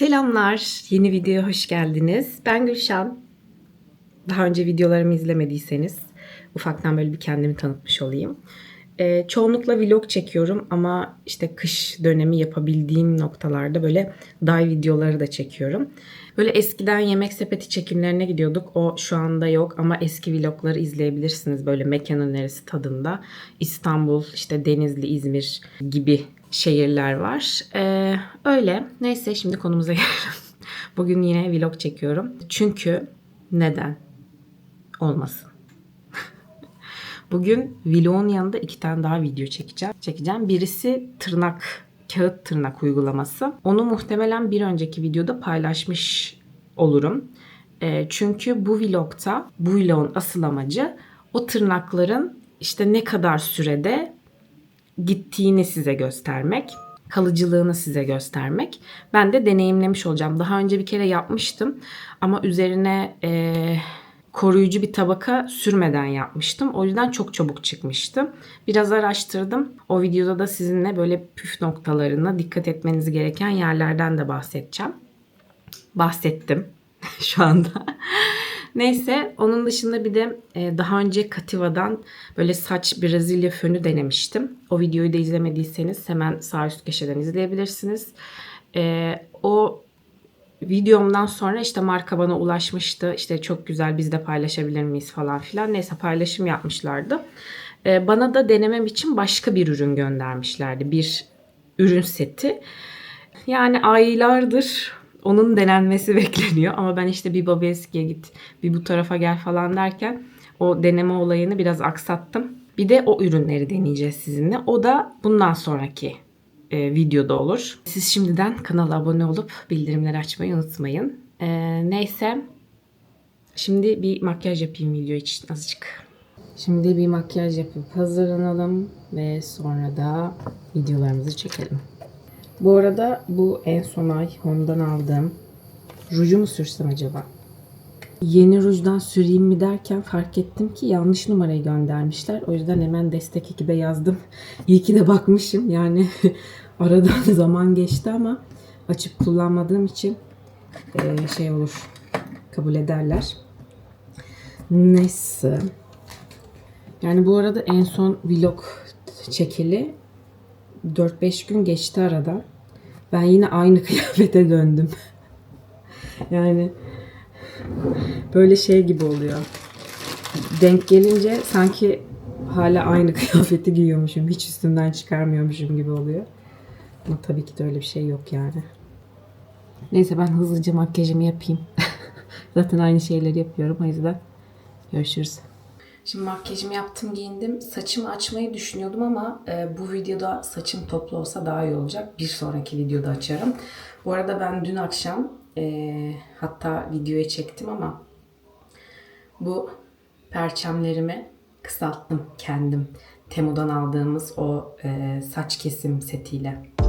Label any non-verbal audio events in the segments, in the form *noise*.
Selamlar, yeni videoya hoş geldiniz. Ben Gülşen. Daha önce videolarımı izlemediyseniz ufaktan böyle bir kendimi tanıtmış olayım. Ee, çoğunlukla vlog çekiyorum ama işte kış dönemi yapabildiğim noktalarda böyle dive videoları da çekiyorum. Böyle eskiden yemek sepeti çekimlerine gidiyorduk. O şu anda yok ama eski vlogları izleyebilirsiniz böyle mekan önerisi tadında. İstanbul, işte Denizli, İzmir gibi şehirler var. Ee, öyle. Neyse şimdi konumuza *laughs* gelelim. Bugün yine vlog çekiyorum. Çünkü neden? Olmasın. *laughs* Bugün vlogun yanında iki tane daha video çekeceğim. Çekeceğim. Birisi tırnak, kağıt tırnak uygulaması. Onu muhtemelen bir önceki videoda paylaşmış olurum. Ee, çünkü bu vlogta, bu vlogun asıl amacı o tırnakların işte ne kadar sürede gittiğini size göstermek, kalıcılığını size göstermek. Ben de deneyimlemiş olacağım. Daha önce bir kere yapmıştım ama üzerine eee, koruyucu bir tabaka sürmeden yapmıştım. O yüzden çok çabuk çıkmıştı. Biraz araştırdım. O videoda da sizinle böyle püf noktalarına dikkat etmeniz gereken yerlerden de bahsedeceğim. Bahsettim *laughs* şu anda. Neyse onun dışında bir de e, daha önce Kativa'dan böyle saç Brezilya fönü denemiştim. O videoyu da izlemediyseniz hemen sağ üst köşeden izleyebilirsiniz. E, o videomdan sonra işte marka bana ulaşmıştı. İşte çok güzel biz de paylaşabilir miyiz falan filan. Neyse paylaşım yapmışlardı. E, bana da denemem için başka bir ürün göndermişlerdi. Bir ürün seti. Yani aylardır onun denenmesi *laughs* bekleniyor. Ama ben işte bir Babeski'ye git, bir bu tarafa gel falan derken o deneme olayını biraz aksattım. Bir de o ürünleri deneyeceğiz sizinle. O da bundan sonraki e, videoda olur. Siz şimdiden kanala abone olup bildirimleri açmayı unutmayın. E, neyse. Şimdi bir makyaj yapayım video için azıcık. Şimdi bir makyaj yapıp hazırlanalım ve sonra da videolarımızı çekelim. Bu arada bu en son ay Honda'dan aldığım ruju mu sürsem acaba? Yeni rujdan süreyim mi derken fark ettim ki yanlış numarayı göndermişler. O yüzden hemen destek ekibe yazdım. *laughs* İyi ki de bakmışım. Yani *laughs* aradan *laughs* zaman geçti ama açıp kullanmadığım için eee, şey olur. Kabul ederler. Neyse. Yani bu arada en son vlog çekili 4-5 gün geçti arada. Ben yine aynı *laughs* kıyafete döndüm. yani böyle şey gibi oluyor. Denk gelince sanki hala aynı *laughs* kıyafeti giyiyormuşum. Hiç üstümden çıkarmıyormuşum gibi oluyor. Ama tabii ki de öyle bir şey yok yani. Neyse ben hızlıca makyajımı yapayım. *laughs* Zaten aynı şeyleri yapıyorum o yüzden. Görüşürüz. Şimdi makyajımı yaptım giyindim. Saçımı açmayı düşünüyordum ama e, bu videoda saçım toplu olsa daha iyi olacak. Bir sonraki videoda açarım. Bu arada ben dün akşam e, hatta videoya çektim ama bu perçemlerimi kısalttım kendim. Temu'dan aldığımız o e, saç kesim setiyle.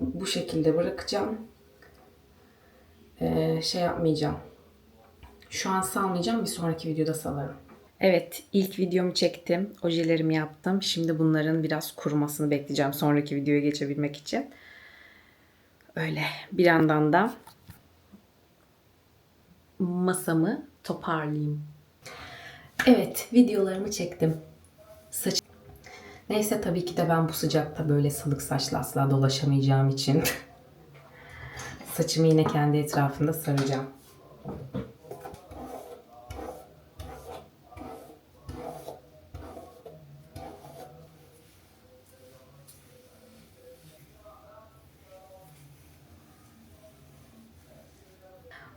Bu şekilde bırakacağım. Ee, şey yapmayacağım. Şu an salmayacağım. Bir sonraki videoda salarım. Evet, ilk videomu çektim. Ojelerimi yaptım. Şimdi bunların biraz kurumasını bekleyeceğim sonraki videoya geçebilmek için. Öyle. Bir yandan da masamı toparlayayım. Evet, videolarımı çektim. Neyse tabii ki de ben bu sıcakta böyle salık saçla asla dolaşamayacağım için *laughs* saçımı yine kendi etrafında saracağım.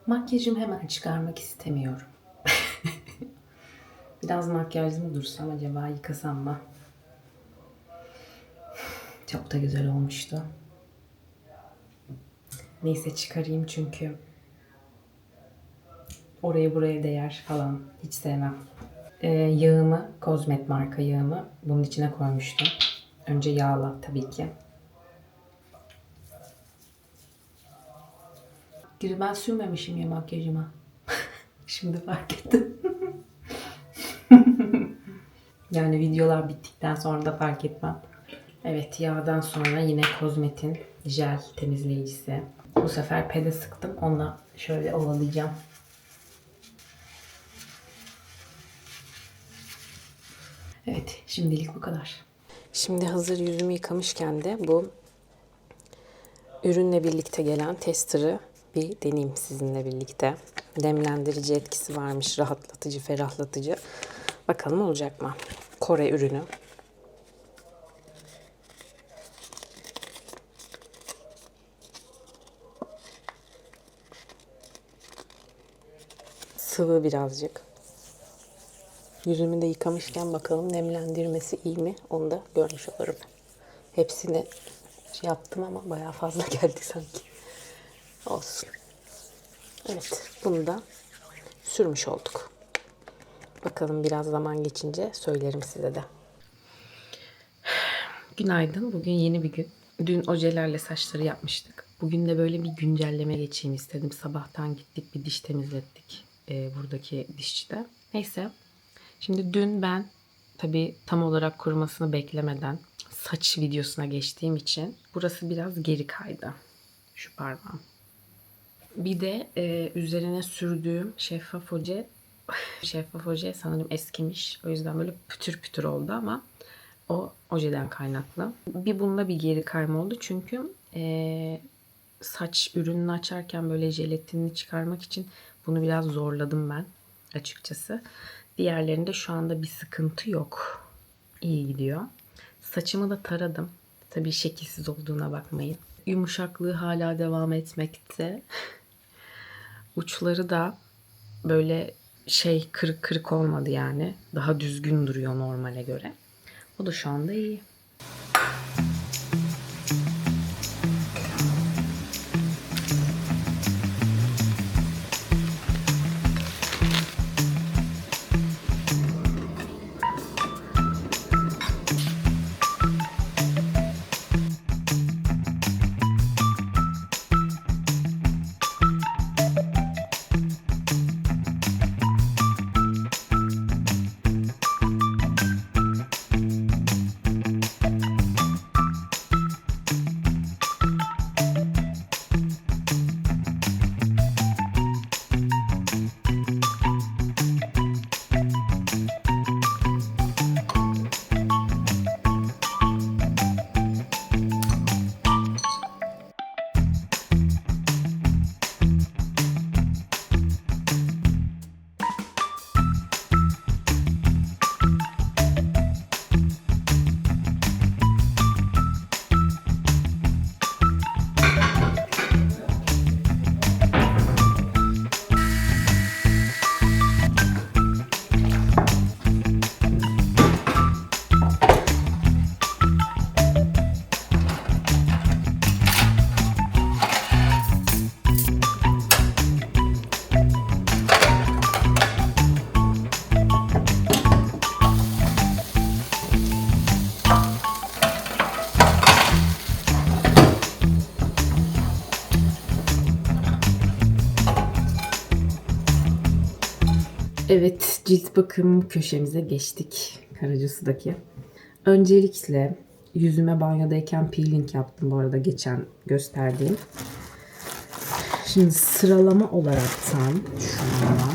Makyajımı hemen çıkarmak istemiyorum. *laughs* Biraz makyajımı dursam acaba yıkasam mı? Çok da güzel olmuştu. Neyse çıkarayım çünkü oraya buraya değer falan hiç sevmem. Ee, yağımı, Kozmet marka yağımı bunun içine koymuştum. Önce yağla tabii ki. Geri ben sürmemişim ya makyajıma. *laughs* Şimdi fark ettim. *laughs* yani videolar bittikten sonra da fark etmem. Evet yağdan sonra yine Kozmet'in jel temizleyicisi. Bu sefer pede sıktım. Onunla şöyle ovalayacağım. Evet şimdilik bu kadar. Şimdi hazır yüzümü yıkamışken de bu ürünle birlikte gelen tester'ı bir deneyeyim sizinle birlikte. Demlendirici etkisi varmış, rahatlatıcı, ferahlatıcı. Bakalım olacak mı? Kore ürünü. Sıvı birazcık. Yüzümü de yıkamışken bakalım nemlendirmesi iyi mi? Onu da görmüş olurum. Hepsini şey yaptım ama bayağı fazla *laughs* geldi sanki. Olsun. Evet, bunu da sürmüş olduk. Bakalım biraz zaman geçince söylerim size de. *sighs* Günaydın. Bugün yeni bir gün. Dün ojelerle saçları yapmıştık. Bugün de böyle bir güncelleme geçeyim istedim. Sabahtan gittik bir diş temizlettik. E, buradaki dişçide. Neyse. Şimdi dün ben tabii tam olarak kurumasını beklemeden saç videosuna geçtiğim için burası biraz geri kaydı. Şu parmağım. Bir de e, üzerine sürdüğüm şeffaf oje *laughs* şeffaf oje sanırım eskimiş. O yüzden böyle pütür pütür oldu ama o ojeden kaynaklı. Bir bununla bir geri kayma oldu çünkü e, saç ürününü açarken böyle jelatinini çıkarmak için bunu biraz zorladım ben açıkçası. Diğerlerinde şu anda bir sıkıntı yok. İyi gidiyor. Saçımı da taradım. Tabii şekilsiz olduğuna bakmayın. Yumuşaklığı hala devam etmekte. *laughs* Uçları da böyle şey kırık kırık olmadı yani. Daha düzgün duruyor normale göre. O da şu anda iyi. Cilt bakım köşemize geçtik. Karacasu'daki. Öncelikle yüzüme banyodayken peeling yaptım bu arada geçen gösterdiğim. Şimdi sıralama olaraktan şu an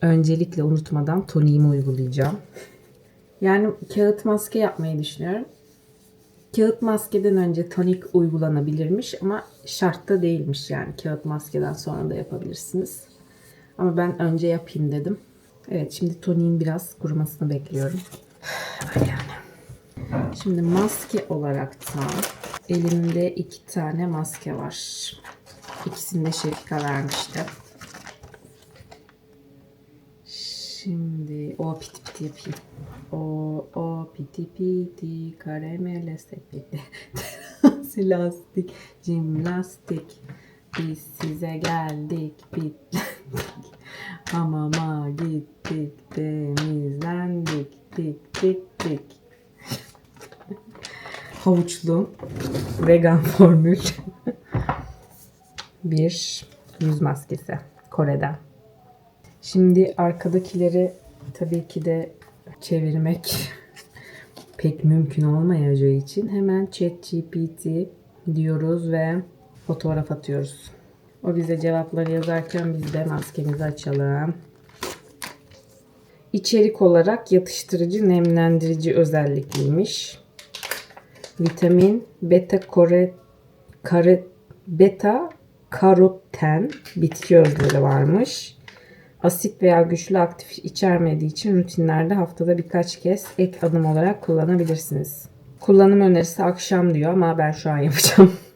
öncelikle unutmadan toniğimi uygulayacağım. Yani kağıt maske yapmayı düşünüyorum. Kağıt maskeden önce tonik uygulanabilirmiş ama şartta değilmiş yani. Kağıt maskeden sonra da yapabilirsiniz. Ama ben önce yapayım dedim. Evet şimdi toniğin biraz kurumasını bekliyorum. Yani. Şimdi maske olarak da elimde iki tane maske var. İkisini de Şefika vermişti. Şimdi o piti piti yapayım. O o piti piti karamele sepeti. *laughs* Lastik cimnastik. Biz size geldik bitlendik. Hamama gittik temizlendik tik tik tik. *laughs* Havuçlu vegan formül *laughs* bir yüz maskesi Kore'den. Şimdi arkadakileri tabii ki de çevirmek *laughs* pek mümkün olmayacağı için hemen ChatGPT diyoruz ve fotoğraf atıyoruz. O bize cevapları yazarken biz de maskemizi açalım. İçerik olarak yatıştırıcı, nemlendirici özellikliymiş. Vitamin, beta kore, kare, beta karoten bitki özleri varmış. Asit veya güçlü aktif içermediği için rutinlerde haftada birkaç kez ek adım olarak kullanabilirsiniz. Kullanım önerisi akşam diyor ama ben şu an yapacağım. *laughs*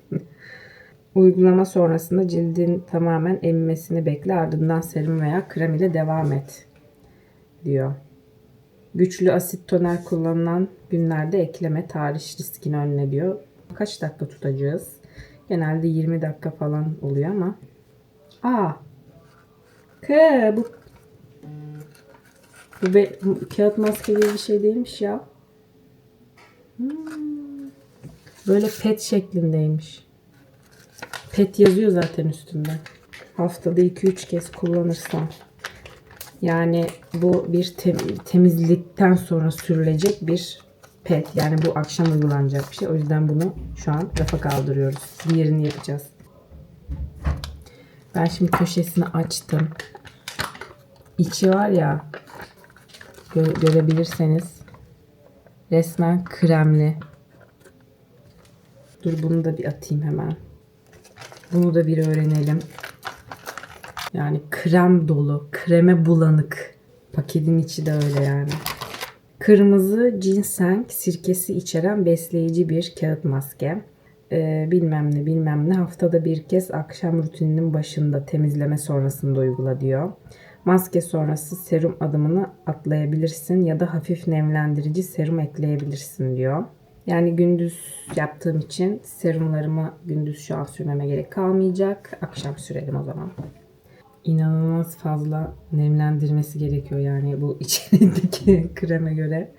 Uygulama sonrasında cildin tamamen emmesini bekle ardından serum veya krem ile devam et diyor. Güçlü asit toner kullanılan günlerde ekleme tarih riskini önle diyor. Kaç dakika tutacağız? Genelde 20 dakika falan oluyor ama. Aa. Kı bu bu, be, bu kağıt maske gibi bir şey değilmiş ya. Hmm. Böyle pet şeklindeymiş. Pet yazıyor zaten üstünde. Haftada 2-3 kez kullanırsam. Yani bu bir tem- temizlikten sonra sürülecek bir pet. Yani bu akşam uygulanacak bir şey. O yüzden bunu şu an rafa kaldırıyoruz. Diğerini yapacağız. Ben şimdi köşesini açtım. İçi var ya gö- görebilirseniz resmen kremli. Dur bunu da bir atayım hemen. Bunu da bir öğrenelim. Yani krem dolu, kreme bulanık. Paketin içi de öyle yani. Kırmızı ginseng sirkesi içeren besleyici bir kağıt maske. Ee, bilmem ne bilmem ne haftada bir kez akşam rutininin başında temizleme sonrasında uygula diyor. Maske sonrası serum adımını atlayabilirsin ya da hafif nemlendirici serum ekleyebilirsin diyor. Yani gündüz yaptığım için serumlarımı gündüz şu an sürmeme gerek kalmayacak. Akşam sürelim o zaman inanılmaz fazla nemlendirmesi gerekiyor yani bu *laughs* içindeki kreme göre.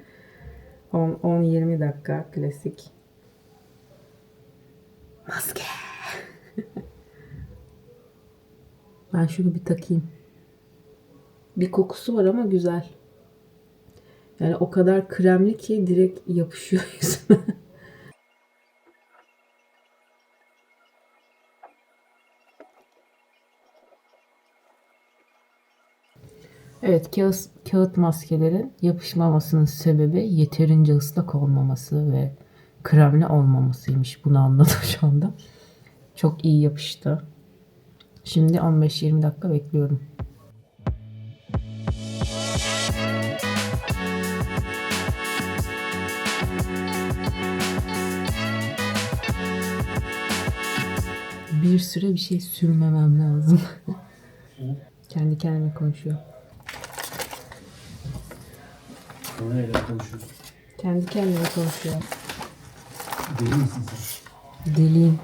10-20 dakika klasik. Maske. *laughs* ben şunu bir takayım. Bir kokusu var ama güzel. Yani o kadar kremli ki direkt yapışıyor *laughs* yüzüme. Evet kağıt, kağıt maskelerin yapışmamasının sebebi yeterince ıslak olmaması ve kremli olmamasıymış. Bunu anladım şu anda. Çok iyi yapıştı. Şimdi 15-20 dakika bekliyorum. Bir süre bir şey sürmemem lazım. Kendi kendime konuşuyor. Neyle konuşuyorsun? Kendi kendine konuşuyor. Deli misin sen? Deliyim.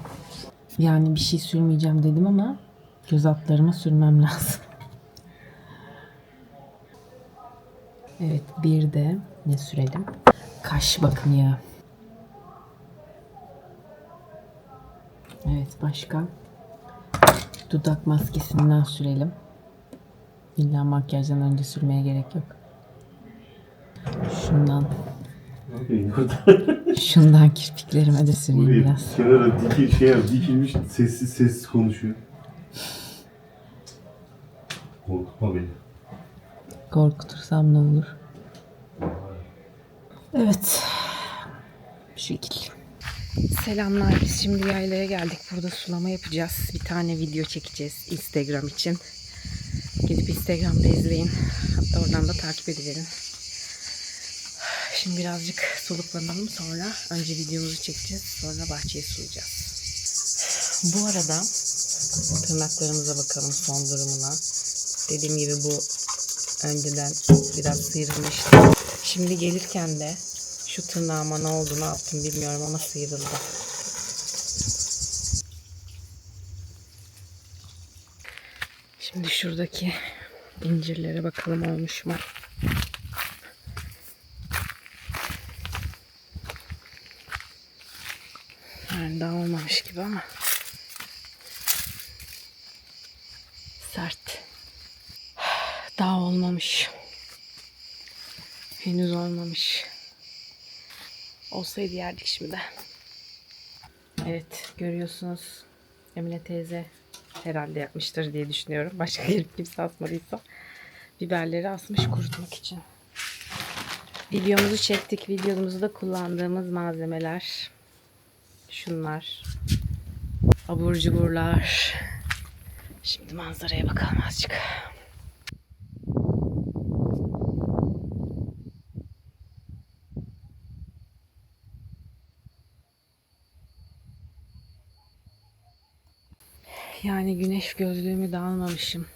Yani bir şey sürmeyeceğim dedim ama göz altlarıma sürmem lazım. Evet bir de ne sürelim? Kaş bakım yağı. Evet başka? Dudak maskesinden sürelim. İlla makyajdan önce sürmeye gerek yok. Şundan, *laughs* şundan kirpiklerime de süreyim Buraya biraz. kenara dikil, şey yap, dikilmiş sessiz sessiz konuşuyor. Korkutma beni. Korkutursam ne olur? Evet. Bu şekil. Selamlar. Biz şimdi yaylaya geldik. Burada sulama yapacağız. Bir tane video çekeceğiz Instagram için. Gidip Instagram'da izleyin. Hatta oradan da takip ediverin. Şimdi birazcık soluklanalım sonra önce videomuzu çekeceğiz. Sonra bahçeyi sulayacağız. Bu arada tırnaklarımıza bakalım son durumuna. Dediğim gibi bu önceden biraz sıyrılmıştı. Şimdi gelirken de şu tırnağıma ne oldu ne yaptım bilmiyorum ama sıyrıldı. Şimdi şuradaki incirlere bakalım olmuş mu? Yani daha olmamış gibi ama sert. Daha olmamış. Henüz olmamış. Olsaydı yerdik şimdi. Evet görüyorsunuz Emine teyze herhalde yapmıştır diye düşünüyorum. Başka *laughs* gelip kimse asmadıysa. Biberleri asmış kurutmak için. Videomuzu çektik. Videomuzda kullandığımız malzemeler. Şunlar. Abur cuburlar. Şimdi manzaraya bakalım azıcık. Yani güneş gözlüğümü de almamışım.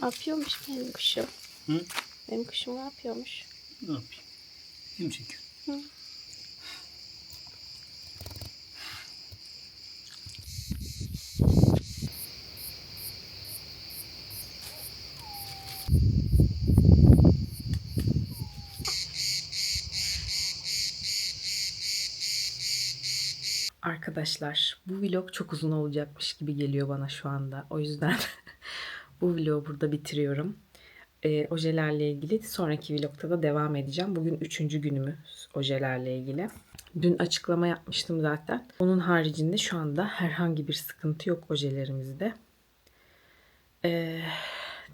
Ne yapıyormuş benim kuşum? Hı? Benim kuşum ne yapıyormuş? Ne yapayım? Film çekiyor. Arkadaşlar bu vlog çok uzun olacakmış gibi geliyor bana şu anda. O yüzden *laughs* bu vlogu burada bitiriyorum. Ee, ojelerle ilgili sonraki vlogta da devam edeceğim. Bugün üçüncü günümüz ojelerle ilgili. Dün açıklama yapmıştım zaten. Onun haricinde şu anda herhangi bir sıkıntı yok ojelerimizde. Ee,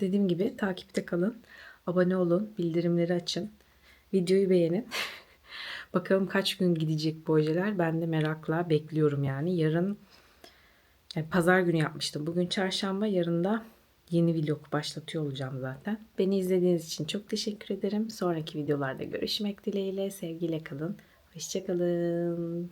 dediğim gibi takipte kalın. Abone olun. Bildirimleri açın. Videoyu beğenin. *laughs* Bakalım kaç gün gidecek bu ojeler. Ben de merakla bekliyorum yani. Yarın yani pazar günü yapmıştım. Bugün çarşamba, yarın da yeni vlog başlatıyor olacağım zaten. Beni izlediğiniz için çok teşekkür ederim. Sonraki videolarda görüşmek dileğiyle. Sevgiyle kalın. Hoşçakalın.